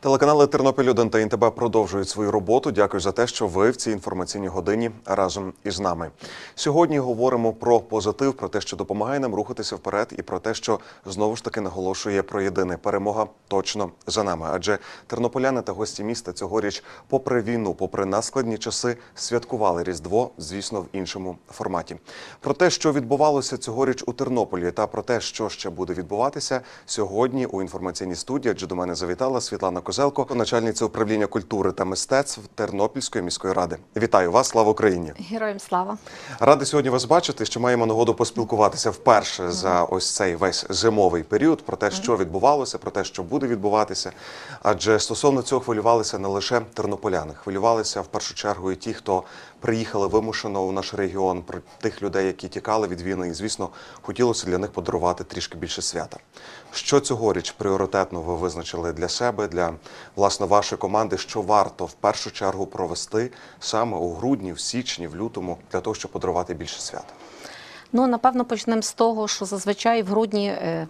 Телеканали Тернопіль 1 та ІНТБ продовжують свою роботу. Дякую за те, що ви в цій інформаційній годині разом із нами. Сьогодні говоримо про позитив, про те, що допомагає нам рухатися вперед, і про те, що знову ж таки наголошує про єдине перемога точно за нами. Адже тернополяни та гості міста цьогоріч, попри війну, попри наскладні часи, святкували Різдво, звісно, в іншому форматі. Про те, що відбувалося цьогоріч у Тернополі, та про те, що ще буде відбуватися сьогодні у інформаційній студії. Адже до мене завітала Світлана Козелко, начальниця управління культури та мистецтв Тернопільської міської ради. Вітаю вас, слава Україні! Героям слава. Радий сьогодні вас бачити, що маємо нагоду поспілкуватися вперше за ось цей весь зимовий період про те, що відбувалося, про те, що буде відбуватися. Адже стосовно цього хвилювалися не лише тернополяни, хвилювалися в першу чергу і ті, хто приїхали вимушено у наш регіон, про тих людей, які тікали від війни, і звісно, хотілося для них подарувати трішки більше свята. Що цьогоріч пріоритетно ви визначили для себе, для власне вашої команди, що варто в першу чергу провести саме у грудні, в січні, в лютому, для того, щоб подарувати більше свята? Ну, напевно, почнемо з того, що зазвичай в грудні е,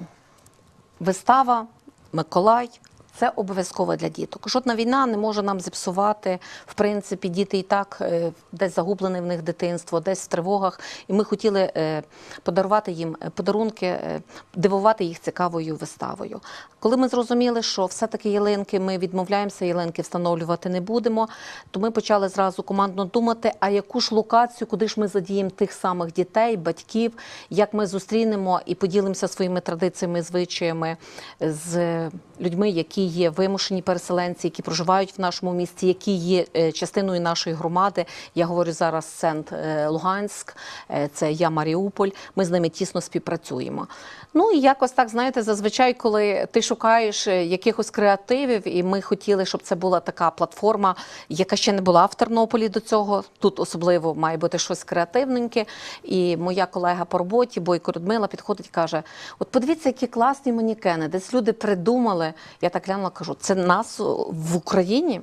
вистава, Миколай. Це обов'язково для діток. Жодна війна не може нам зіпсувати. В принципі, діти і так е, десь загублене в них дитинство, десь в тривогах. І ми хотіли е, подарувати їм подарунки, е, дивувати їх цікавою виставою. Коли ми зрозуміли, що все-таки ялинки, ми відмовляємося, ялинки встановлювати не будемо, то ми почали зразу командно думати, а яку ж локацію, куди ж ми задіємо тих самих дітей, батьків, як ми зустрінемо і поділимося своїми традиціями, звичаями з людьми, які є вимушені переселенці, які проживають в нашому місті, які є е, частиною нашої громади. Я говорю зараз Сент е, Луганськ, е, це я Маріуполь. Ми з ними тісно співпрацюємо. Ну і якось так знаєте, зазвичай, коли ти шукаєш якихось креативів, і ми хотіли, щоб це була така платформа, яка ще не була в Тернополі до цього. Тут особливо має бути щось креативненьке. І моя колега по роботі, Бойко Людмила, підходить і каже: От подивіться, які класні манікени. Десь люди придумали. Я так глянула, кажу, це нас в Україні?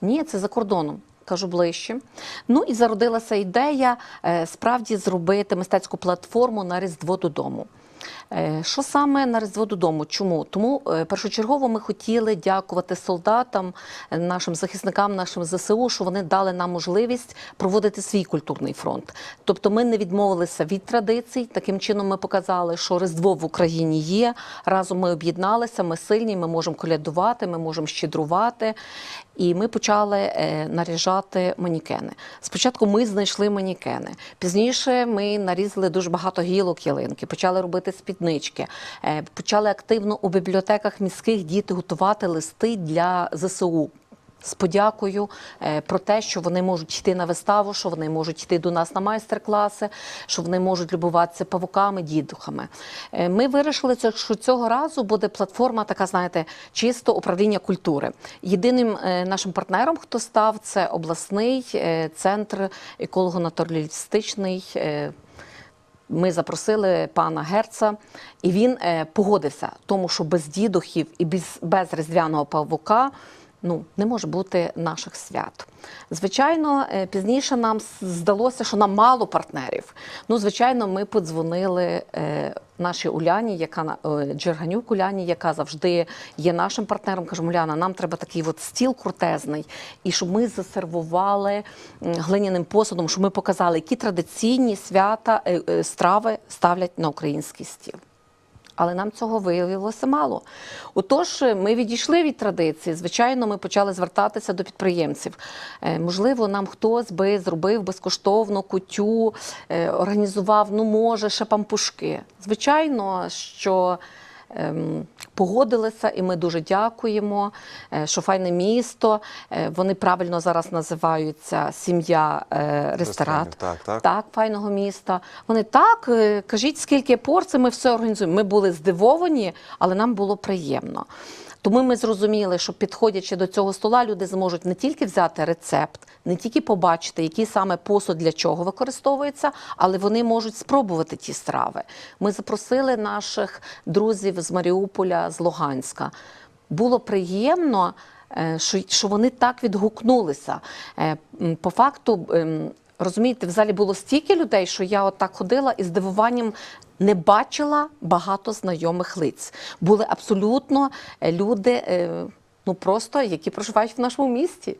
Ні, це за кордоном. Кажу ближче. Ну і зародилася ідея е, справді зробити мистецьку платформу на Різдво додому. Е, Що саме на Різдво додому? Чому? Тому е, першочергово ми хотіли дякувати солдатам, е, нашим захисникам, нашим ЗСУ, що вони дали нам можливість проводити свій культурний фронт. Тобто ми не відмовилися від традицій. Таким чином ми показали, що Різдво в Україні є. Разом ми об'єдналися, ми сильні, ми можемо колядувати, ми можемо щедрувати. І ми почали е, наряжати манікени. Спочатку ми знайшли манікени. Пізніше ми нарізали дуже багато гілок ялинки, почали робити спіднички, е, почали активно у бібліотеках міських діти готувати листи для ЗСУ. З подякою е, про те, що вони можуть йти на виставу, що вони можуть йти до нас на майстер-класи, що вони можуть любуватися павуками, дідухами. Е, Ми вирішили, що цього разу буде платформа, така знаєте, чисто управління культури. Єдиним е, нашим партнером, хто став, це обласний центр еколого-натуралістичний. ми запросили пана Герца, і він погодився, тому що без дідухів і без, без різдвяного павука ну, не може бути наших свят. Звичайно, е, пізніше нам здалося, що нам мало партнерів. Ну, звичайно, ми подзвонили е, нашій Уляні, яка е, Джерганюк Уляні, яка завжди є нашим партнером. Кажемо, Уляна, нам треба такий от стіл крутезний, і щоб ми засервували глиняним посудом, щоб ми показали, які традиційні свята страви ставлять на український стіл. Але нам цього виявилося мало. Отож, ми відійшли від традиції. Звичайно, ми почали звертатися до підприємців. Е, Можливо, нам хтось би зробив безкоштовно кутю, е, організував, ну, може, ще пампушки. Звичайно, що погодилися, і ми дуже дякуємо, е, що файне місто. Е, Вони правильно зараз називаються сім'я е, ресторат. Так, так. Так, файного міста. Вони так, кажіть, скільки порцій, ми все організуємо. Ми були здивовані, але нам було приємно. Тому ми зрозуміли, що підходячи до цього стола, люди зможуть не тільки взяти рецепт, не тільки побачити, який саме посуд для чого використовується, але вони можуть спробувати ті страви. Ми запросили наших друзів з Маріуполя, з Луганська. Було приємно, е, що, вони так відгукнулися. Е, По факту, ем, розумієте, в залі було стільки людей, що я отак ходила і здивуванням не бачила багато знайомих лиць. Були абсолютно е, люди. Ну просто які проживають в нашому місті.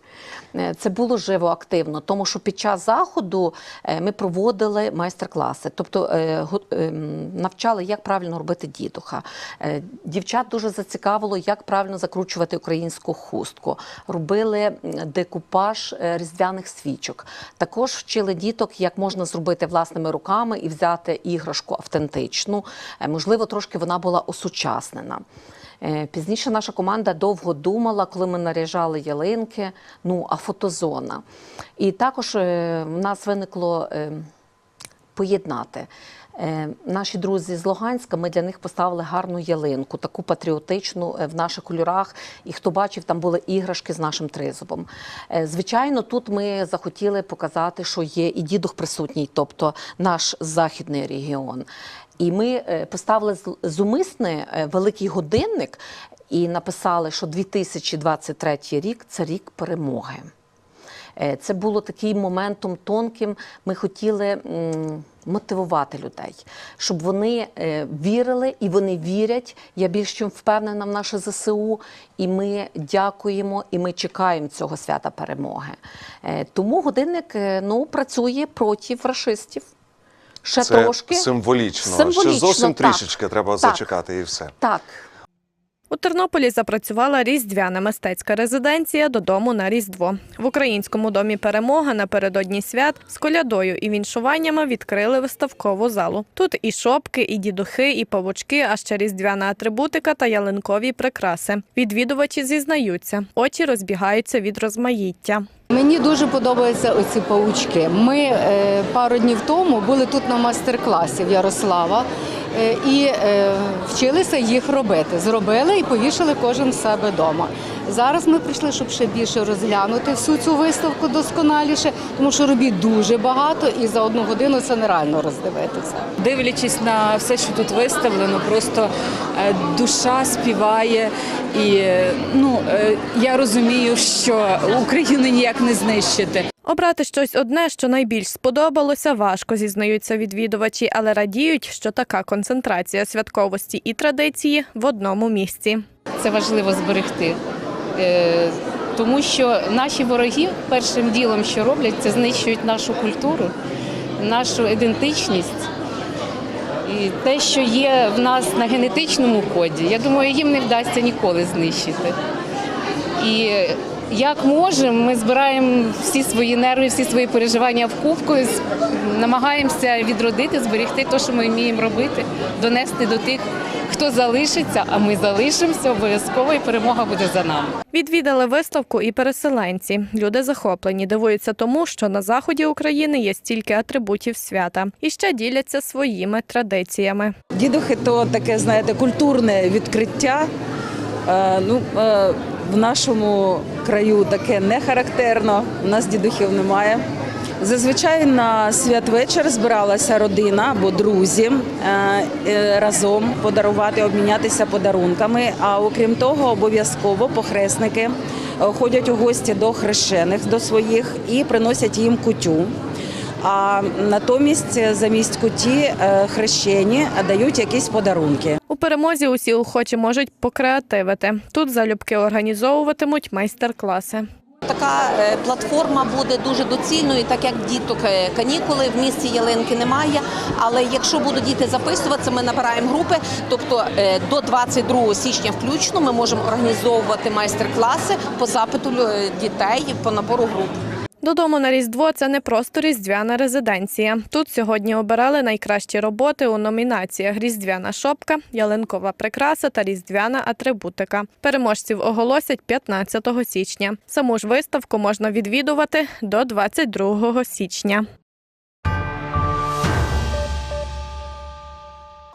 Е, Це було живо активно, тому що під час заходу е, ми проводили майстер-класи, тобто е, ем, навчали, як правильно робити дідуха. Дівчат дуже зацікавило, як правильно закручувати українську хустку. Робили декупаж різдвяних свічок. Також вчили діток, як можна зробити власними руками і взяти іграшку автентичну. Можливо, трошки вона була осучаснена. Е, Пізніше наша команда довго думала, коли ми наряжали ялинки. Ну, а фотозона. І також е, в нас виникло е, поєднати. Наші друзі з Луганська, ми для них поставили гарну ялинку, таку патріотичну в наших кольорах. І хто бачив, там були іграшки з нашим тризубом. Звичайно, тут ми захотіли показати, що є і дідух присутній, тобто наш західний регіон. І ми е, поставили зумисне великий годинник і написали, що 2023 рік це рік перемоги. Е, Це було таким моментом тонким. Ми хотіли мотивувати людей, щоб вони е, вірили і вони вірять. Я більш чим впевнена в наше ЗСУ. І ми дякуємо, і ми чекаємо цього свята перемоги. Тому годинник ну, працює проти фашистів. Ще Це трошки. символічно. Символічно, Ще зовсім так. трішечки треба Так. зачекати і все. Так. У Тернополі запрацювала різдвяна мистецька резиденція додому на Різдво. В українському домі Перемога напередодні свят з колядою і віншуваннями відкрили виставкову залу. Тут і шопки, і дідухи, і павучки, а ще різдвяна атрибутика та ялинкові прикраси. Відвідувачі зізнаються, очі розбігаються від розмаїття. Мені дуже подобаються оці паучки. Ми е, пару днів тому були тут на майстер-класі в Ярослава і е, вчилися їх робити. Зробили і повішали кожен в себе вдома. Зараз ми прийшли, щоб ще більше розглянути всю цю виставку досконаліше, тому що робіт дуже багато, і за одну годину це нереально роздивитися. Дивлячись на все, що тут виставлено, просто е, душа співає. І е, ну, е, я розумію, що Україну ніяк не знищити. Обрати щось одне, що найбільш сподобалося, важко зізнаються відвідувачі, але радіють, що така концентрація святковості і традиції в одному місці. це важливо зберегти. Е, Тому що наші вороги першим ділом, що роблять, це знищують нашу культуру, нашу ідентичність і те, що є в нас на генетичному коді, я думаю, їм не вдасться ніколи знищити. І як можемо, ми збираємо всі свої нерви, всі свої переживання в кубку, намагаємося відродити, зберегти те, що ми вміємо робити, донести до тих, хто залишиться, а ми залишимося обов'язково, і перемога буде за нами. Відвідали виставку і переселенці. Люди захоплені, дивуються тому, що на заході України є стільки атрибутів свята і ще діляться своїми традиціями. Дідухи то таке, знаєте, культурне відкриття. Е, ну, е, в нашому краю таке не характерно, у нас дідухів немає. Зазвичай на святвечір збиралася родина або друзі е, е, разом подарувати, обмінятися подарунками. А окрім того, обов'язково похресники е, ходять у гості до хрещених, до своїх і приносять їм кутю. А натомість замість куті хрещені дають якісь подарунки. Перемозі усі охочі можуть покреативити. Тут залюбки організовуватимуть майстер-класи. Така е, платформа буде дуже доцільною, так як діток е, канікули в місті ялинки немає. Але якщо будуть діти записуватися, ми набираємо групи. Тобто е, до 22 січня включно ми можемо організовувати майстер-класи по запиту дітей по набору груп. Додому на Різдво це не просто різдвяна резиденція. Тут сьогодні обирали найкращі роботи у номінаціях Різдвяна шопка, ялинкова прикраса та різдвяна атрибутика. Переможців оголосять 15 січня. Саму ж виставку можна відвідувати до 22 січня.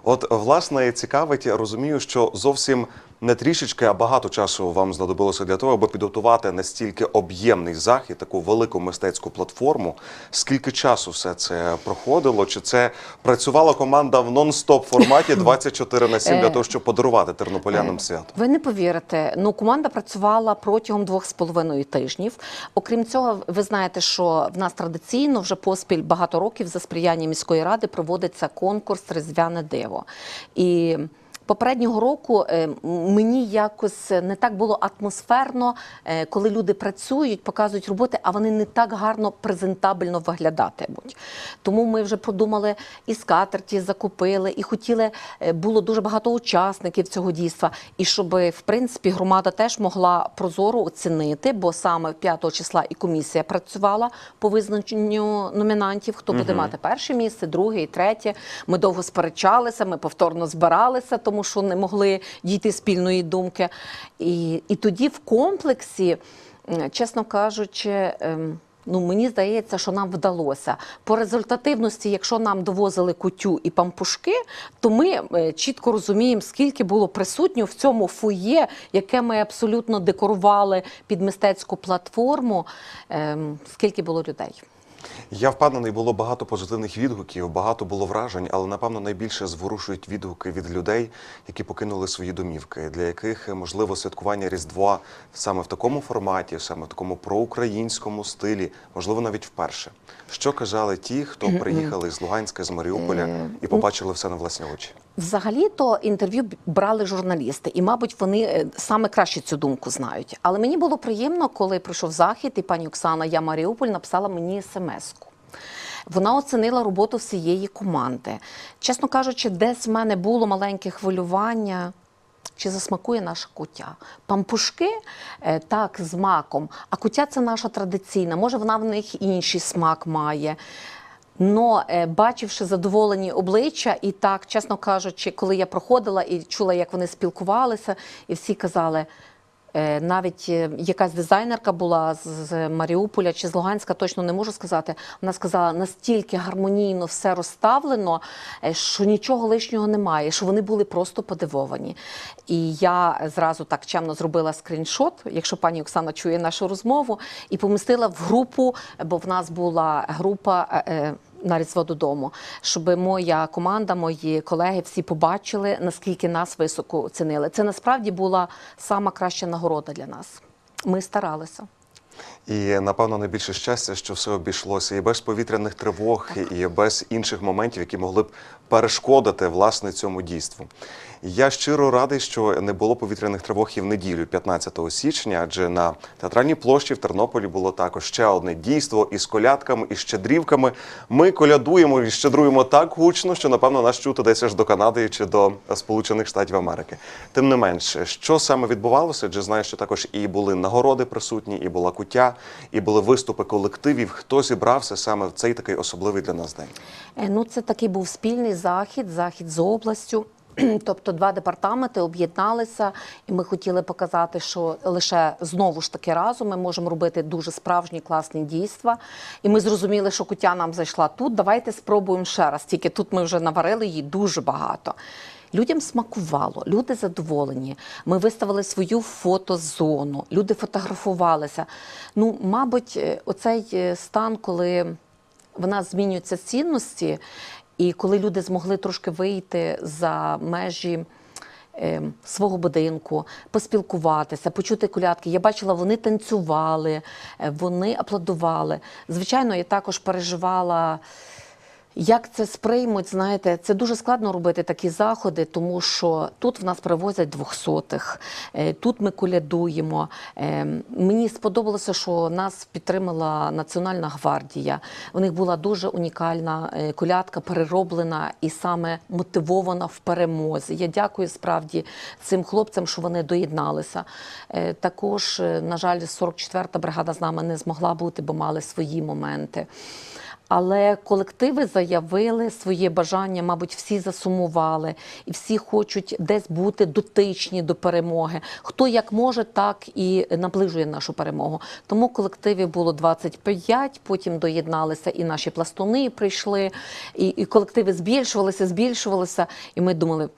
От, власне, цікавить, я розумію, що зовсім не трішечки, а багато часу вам знадобилося для того, аби підготувати настільки об'ємний захід, таку велику мистецьку платформу. Скільки часу все це проходило? Чи це працювала команда в нон-стоп форматі 24 на 7 для того, щоб подарувати тернополянам свято? Ви не повірите, ну команда працювала протягом двох з половиною тижнів. Окрім цього, ви знаєте, що в нас традиційно вже поспіль багато років за сприяння міської ради проводиться конкурс Різдвяне диво. І Попереднього року е, мені якось не так було атмосферно, е, коли люди працюють, показують роботи, а вони не так гарно презентабельно виглядатимуть. Тому ми вже продумали і скатерті закупили, і хотіли, е, було дуже багато учасників цього дійства. І щоб в принципі громада теж могла прозоро оцінити, бо саме 5 числа і комісія працювала по визначенню номінантів, хто буде мати перше місце, друге і третє. Ми довго сперечалися, ми повторно збиралися, тому що не могли дійти спільної думки. І, і тоді в комплексі, чесно кажучи, ем, Ну, мені здається, що нам вдалося. По результативності, якщо нам довозили кутю і пампушки, то ми е, чітко розуміємо, скільки було присутньо в цьому фоє, яке ми абсолютно декорували під мистецьку платформу, ем, скільки було людей. Я впевнений, було багато позитивних відгуків, багато було вражень, але напевно найбільше зворушують відгуки від людей, які покинули свої домівки, для яких можливо святкування Різдва саме в такому форматі, саме в такому проукраїнському стилі, можливо, навіть вперше. Що казали ті, хто приїхали з Луганська, з Маріуполя і побачили все на власні очі? Взагалі-то інтерв'ю брали журналісти, і, мабуть, вони е, саме краще цю думку знають. Але мені було приємно, коли прийшов захід, і пані Оксана Я Маріуполь написала мені смс-ку. Вона оцінила роботу всієї команди. Чесно кажучи, десь в мене було маленьке хвилювання. Чи засмакує наша кутя? Пампушки е, так з маком, а кутя це наша традиційна. Може, вона в них інший смак має. Но е, бачивши задоволені обличчя, і так, чесно кажучи, коли я проходила і чула, як вони спілкувалися, і всі казали. Е, Навіть е, якась дизайнерка була з- Маріуполя чи з Луганська, точно не можу сказати. Вона сказала, настільки гармонійно все розставлено, е, що нічого лишнього немає, що вони були просто подивовані. І я зразу так чемно зробила скріншот, якщо пані Оксана чує нашу розмову, і помістила в групу, бо в нас була група. На Різдво додому, щоб моя команда, мої колеги всі побачили, наскільки нас високо оцінили. Це насправді була сама краща нагорода для нас. Ми старалися. І напевно найбільше щастя, що все обійшлося і без повітряних тривог, і без інших моментів, які могли б перешкодити власне цьому дійству. Я щиро радий, що не було повітряних тривог і в неділю, 15 січня, адже на театральній площі в Тернополі було також ще одне дійство із колядками і щедрівками. Ми колядуємо і щедруємо так гучно, що напевно нас чути десь аж до Канади чи до Сполучених Штатів Америки. Тим не менше, що саме відбувалося, адже знаю, що також і були нагороди присутні, і була куття, і були виступи колективів. Хто зібрався саме в цей такий особливий для нас день? Е, Ну, це такий був спільний захід, захід з областю. Тобто два департаменти об'єдналися, і ми хотіли показати, що лише знову ж таки разом ми можемо робити дуже справжні класні дійства. І ми зрозуміли, що кутя нам зайшла тут. Давайте спробуємо ще раз. Тільки тут ми вже наварили її дуже багато. Людям смакувало, люди задоволені. Ми виставили свою фотозону, люди фотографувалися. Ну, мабуть, е, оцей е, стан, коли в нас змінюються цінності, і коли люди змогли трошки вийти за межі. е, Свого будинку, поспілкуватися, почути колядки. Я бачила, вони танцювали, е, вони аплодували. Звичайно, я також переживала, як це сприймуть. Знаєте, це дуже складно робити такі заходи, тому що тут в нас привозять двохсотих, е, тут ми колядуємо. Е, Мені сподобалося, що нас підтримала Національна гвардія. У них була дуже унікальна е, колядка, перероблена і саме мотивована в перемозі. Я дякую справді цим хлопцям, що вони доєдналися. Також, на жаль, 44-та бригада з нами не змогла бути, бо мали свої моменти. Але колективи заявили своє бажання, мабуть, всі засумували, і всі хочуть десь бути дотичні до перемоги. Хто як може, так і наближує нашу перемогу. Тому колективів було 25, потім доєдналися і наші пластуни прийшли, і, і колективи збільшувалися, збільшувалися. І ми думали.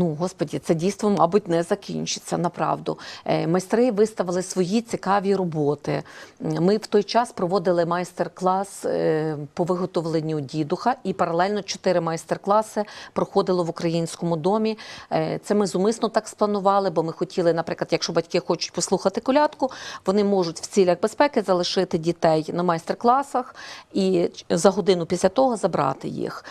Ну, господі, це дійство, мабуть, не закінчиться направду. Е, Майстри виставили свої цікаві роботи. Ми в той час проводили майстер-клас е, по виготовленню дідуха, і паралельно чотири майстер-класи проходило в українському домі. Е, Це ми зумисно так спланували, бо ми хотіли, наприклад, якщо батьки хочуть послухати колядку, вони можуть в цілях безпеки залишити дітей на майстер-класах і за годину після того забрати їх.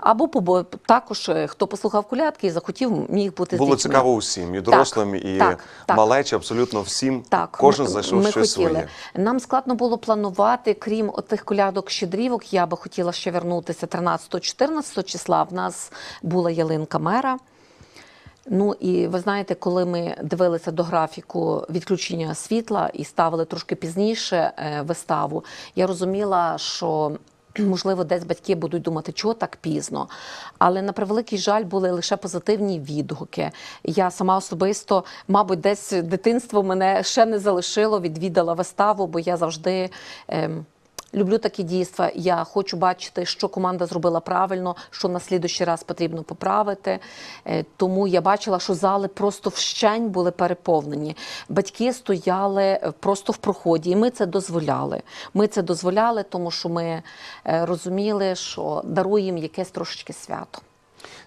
Або також, хто послухав колядки і захотів хотів, міг бути Було з дітьми. цікаво усім, і дорослим, і так, так. малечі, абсолютно всім. Так, Кожен ми, знайшов ми щось хотіли. своє. Нам складно було планувати, крім отих колядок щедрівок. Я би хотіла ще вернутися 13-14 числа. В нас була ялинка мера. Ну і ви знаєте, коли ми дивилися до графіку відключення світла і ставили трошки пізніше е, виставу, я розуміла, що можливо десь батьки будуть думати, чого так пізно. Але на превеликий жаль були лише позитивні відгуки. Я сама особисто, мабуть, десь дитинство мене ще не залишило, відвідала виставу, бо я завжди. ем, Люблю такі дійства. Я хочу бачити, що команда зробила правильно, що на слідущий раз потрібно поправити. Е, Тому я бачила, що зали просто вщень були переповнені. Батьки стояли е, просто в проході, і ми це дозволяли. Ми це дозволяли, тому що ми е, розуміли, що даруємо якесь трошечки свято.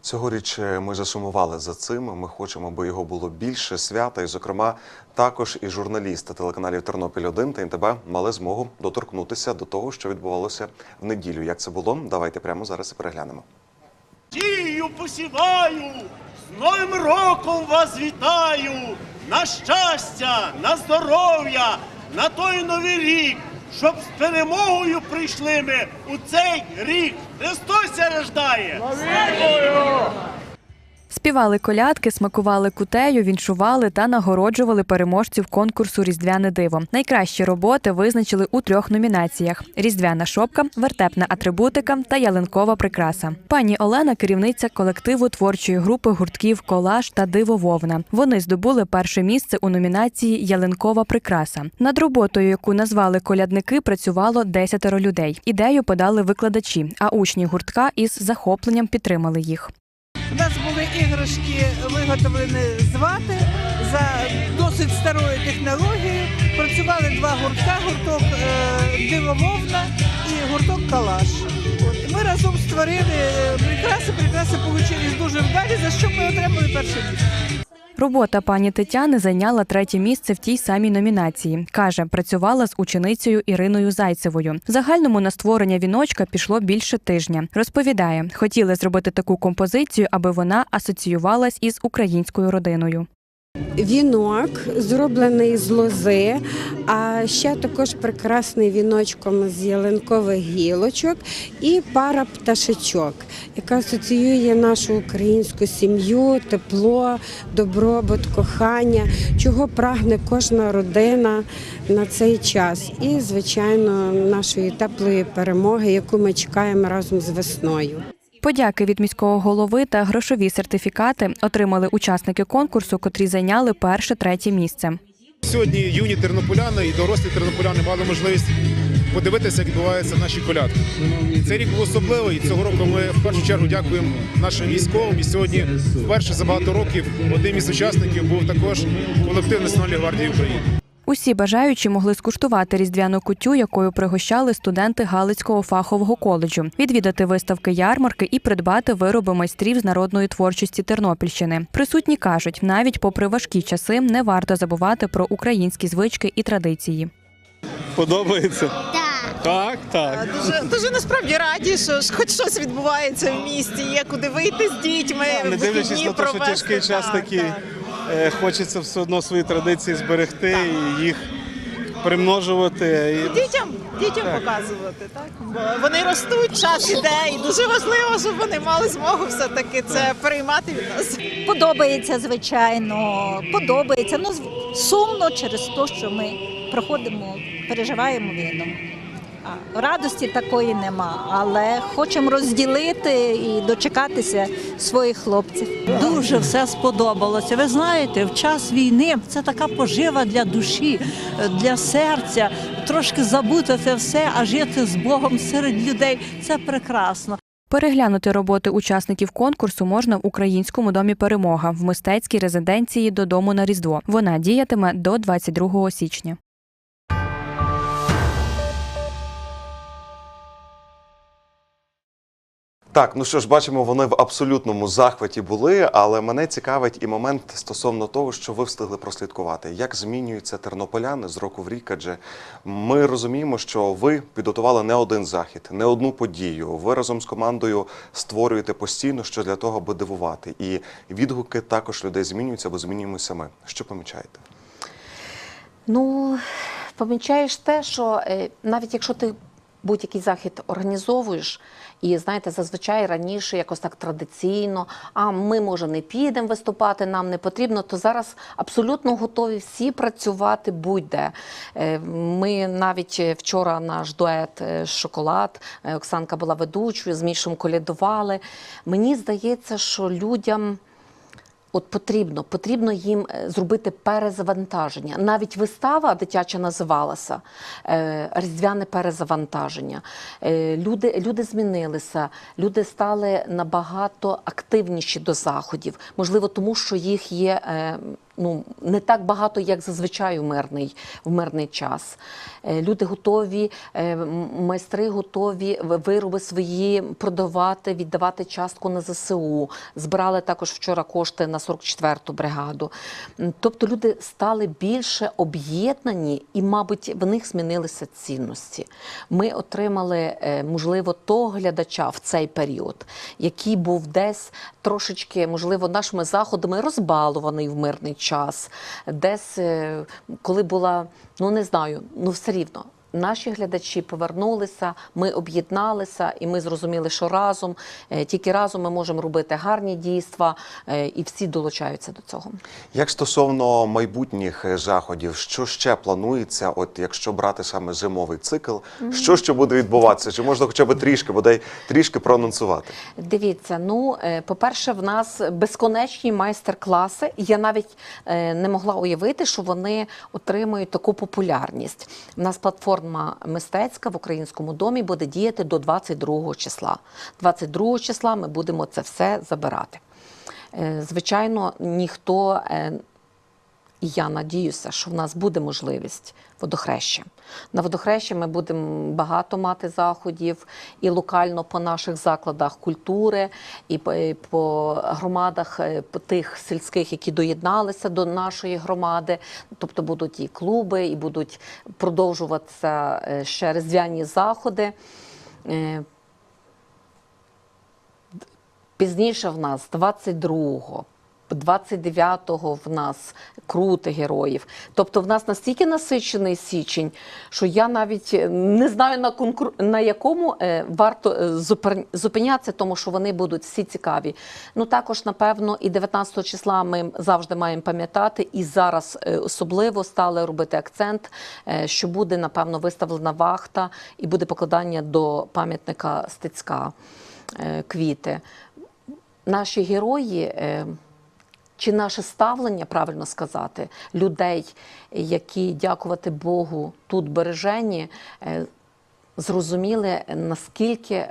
Цьогоріч е, ми засумували за цим. Ми хочемо, аби його було більше свята. І, зокрема, також і журналісти телеканалів Тернопіль 1 та НТБ мали змогу доторкнутися до того, що відбувалося в неділю. Як це було? Давайте прямо зараз і переглянемо. Сію посіваю, з Новим роком вас вітаю! На щастя, на здоров'я, на той новий рік, щоб з перемогою прийшли ми у цей рік. Христос рождає! Співали колядки, смакували кутею, віншували та нагороджували переможців конкурсу Різдвяне диво. Найкращі роботи визначили у трьох номінаціях: Різдвяна шопка, вертепна атрибутика та ялинкова прикраса. Пані Олена, керівниця колективу творчої групи гуртків Колаж та Диво Вовна. Вони здобули перше місце у номінації Ялинкова прикраса. Над роботою, яку назвали колядники, працювало десятеро людей. Ідею подали викладачі, а учні гуртка із захопленням підтримали їх. У нас були іграшки виготовлені з вати за досить старою технологією. Працювали два гуртка: гурток дивомовна дивововна і гурток калаш. Ми разом створили е, прикраси. Прикраси вийшли дуже вдалі, за що ми отримали перше місце. Робота пані Тетяни зайняла третє місце в тій самій номінації. Каже, працювала з ученицею Іриною Зайцевою. В загальному на створення віночка пішло більше тижня. Розповідає, хотіли зробити таку композицію, аби вона асоціювалась із українською родиною. Вінок зроблений з лози, а ще також прекрасний віночком з ялинкових гілочок і пара пташечок, яка асоціює нашу українську сім'ю, тепло, добробут, кохання, чого прагне кожна родина на цей час. І, звичайно, нашої теплої перемоги, яку ми чекаємо разом з весною. Подяки від міського голови та грошові сертифікати отримали учасники конкурсу, котрі зайняли перше третє місце. Сьогодні юні тернополяни і дорослі тернополяни мали можливість подивитися, як відбуваються наші колядки. Цей рік був особливий. Цього року ми в першу чергу дякуємо нашим військовим. І сьогодні вперше за багато років одним із учасників був також колектив Національної гвардії України. Усі бажаючі могли скуштувати різдвяну кутю, якою пригощали студенти Галицького фахового коледжу, відвідати виставки ярмарки і придбати вироби майстрів з народної творчості Тернопільщини. Присутні кажуть, навіть попри важкі часи не варто забувати про українські звички і традиції. Подобається? Так. Так. Дуже, дуже насправді раді, що хоч щось відбувається в місті, є куди вийти з дітьми. Не дивлячись на те, що тяжкий час Так, такий, так. Хочеться все одно свої традиції зберегти і їх примножувати. І Дітям, дітям показувати, так? Бо вони ростуть, час іде, і дуже важливо, щоб вони мали змогу все-таки це переймати від нас. Подобається, звичайно, подобається. Ну, з- сумно через те, що ми проходимо, переживаємо війну. Радості такої нема, але хочемо розділити і дочекатися своїх хлопців. Дуже все сподобалося. Ви знаєте, в час війни це така пожива для душі, для серця. Трошки забути це все, а жити з Богом серед людей це прекрасно. Переглянути роботи учасників конкурсу можна в українському домі Перемога в мистецькій резиденції додому на Різдво. Вона діятиме до 22 січня. Так, ну що ж, бачимо, вони в абсолютному захваті були, але мене цікавить і момент стосовно того, що ви встигли прослідкувати. Як змінюються тернополяни з року в рік? Адже ми розуміємо, що ви підготували не один захід, не одну подію. Ви разом з командою створюєте постійно що для того, аби дивувати. І відгуки також людей змінюються, бо змінюємося ми. Що помічаєте? Ну, помічаєш те, що е, навіть якщо ти будь-який захід організовуєш, і знаєте, зазвичай раніше якось так традиційно, а ми, може, не підемо виступати, нам не потрібно, то зараз абсолютно готові всі працювати будь-де. Е, Ми навіть е, вчора наш дует е, Шоколад, Оксанка була ведучою, з Мішем колядували. Мені здається, що людям. От потрібно, потрібно їм е, зробити перезавантаження. Навіть вистава дитяча називалася е, Різдвяне перезавантаження. Е, люди, люди змінилися, люди стали набагато активніші до заходів. Можливо, тому що їх є. Ну, не так багато, як зазвичай у мирний, в мирний час. Е, Люди готові, е, майстри готові вироби свої продавати, віддавати частку на ЗСУ. Збирали також вчора кошти на 44-ту бригаду. Тобто люди стали більше об'єднані і, мабуть, в них змінилися цінності. Ми отримали, е, можливо, того глядача в цей період, який був десь трошечки, можливо, нашими заходами розбалований в мирний час, десь е, коли була, ну не знаю, ну все рівно. Наші глядачі повернулися, ми об'єдналися, і ми зрозуміли, що разом, е, тільки разом ми можемо робити гарні дійства, е, і всі долучаються до цього. Як стосовно майбутніх е, заходів, що ще планується, от якщо брати саме зимовий цикл, Мгм. що ще буде відбуватися? Чи можна хоча б трішки, бодай трішки проанонсувати? Дивіться, ну по-перше, в нас безконечні майстер-класи. Я навіть не могла уявити, що вони отримують таку популярність. У нас платформа мистецька в українському домі буде діяти до 22 числа. 22 числа ми будемо це все забирати. Е, Звичайно, ніхто. І я надіюся, що в нас буде можливість водохреща. На водохреща ми будемо багато мати заходів і локально по наших закладах культури, і по, громадах е, тих сільських, які доєдналися до нашої громади. Тобто будуть і клуби, і будуть продовжуватися е, ще різдвяні заходи. Е, Пізніше в нас 22-го, 29-го в нас крути героїв. Тобто в нас настільки насичений січень, що я навіть е, не знаю на конкур... на якому е, варто е, зупинятися, тому що вони будуть всі цікаві. Ну також, напевно, і 19 числа ми завжди маємо пам'ятати, і зараз особливо стали робити акцент, що буде, напевно, виставлена вахта і буде покладання до пам'ятника Стецька квіти. Наші герої. Чи наше ставлення, правильно сказати, людей, які, дякувати Богу, тут бережені, е, зрозуміли, наскільки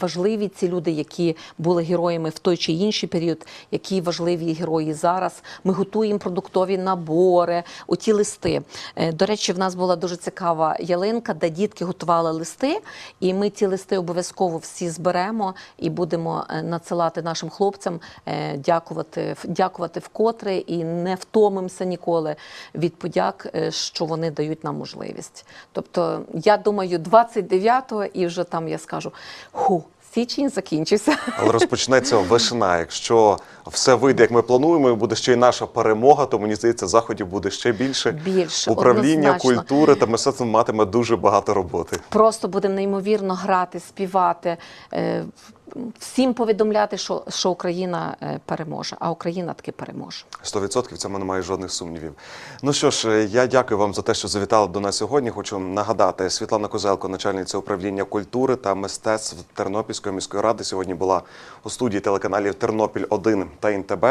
важливі ці люди, які були героями в той чи інший період, які важливі герої зараз. Ми готуємо продуктові набори, оті листи. Е, До речі, в нас була дуже цікава ялинка, де дітки готували листи, і ми ті листи обов'язково всі зберемо і будемо е, надсилати нашим хлопцям, е, дякувати, дякувати вкотре і не втомимося ніколи від подяк, що вони дають нам можливість. Тобто, я думаю, 29-го і вже там я скажу: ху, січень закінчився. Але розпочнеться весна. Якщо все вийде, як ми плануємо, і буде ще й наша перемога, то мені здається, заходів буде ще більше. Більше, Управління однозначно. культури та мистецтва матиме дуже багато роботи. Просто будемо неймовірно грати, співати, е, всім повідомляти, що, що Україна е, переможе, а Україна таки переможе. 100% в цьому немає жодних сумнівів. Ну що ж, е, я дякую вам за те, що завітали до нас сьогодні. Хочу нагадати, Світлана Козелко, начальниця управління культури та мистецтв Тернопільської міської ради, сьогодні була у студії телеканалів Тернопіль 1 та ІНТБ.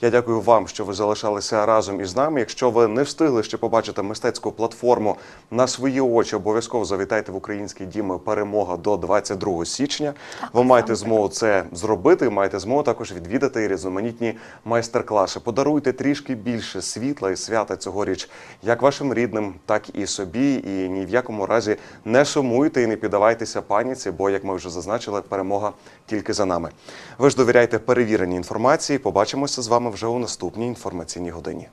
Я дякую вам, що ви залишалися разом із нами. Якщо ви не встигли ще побачити мистецьку платформу на свої очі, обов'язково завітайте в український дім Перемога до 22 січня. Ви маєте маєте змогу це зробити, маєте змогу також відвідати різноманітні майстер-класи. Подаруйте трішки більше світла і свята цьогоріч, як вашим рідним, так і собі. І ні в якому разі не сумуйте і не піддавайтеся паніці, бо, як ми вже зазначили, перемога тільки за нами. Ви ж довіряйте перевіреній інформації. Побачимося з вами вже у наступній інформаційній годині.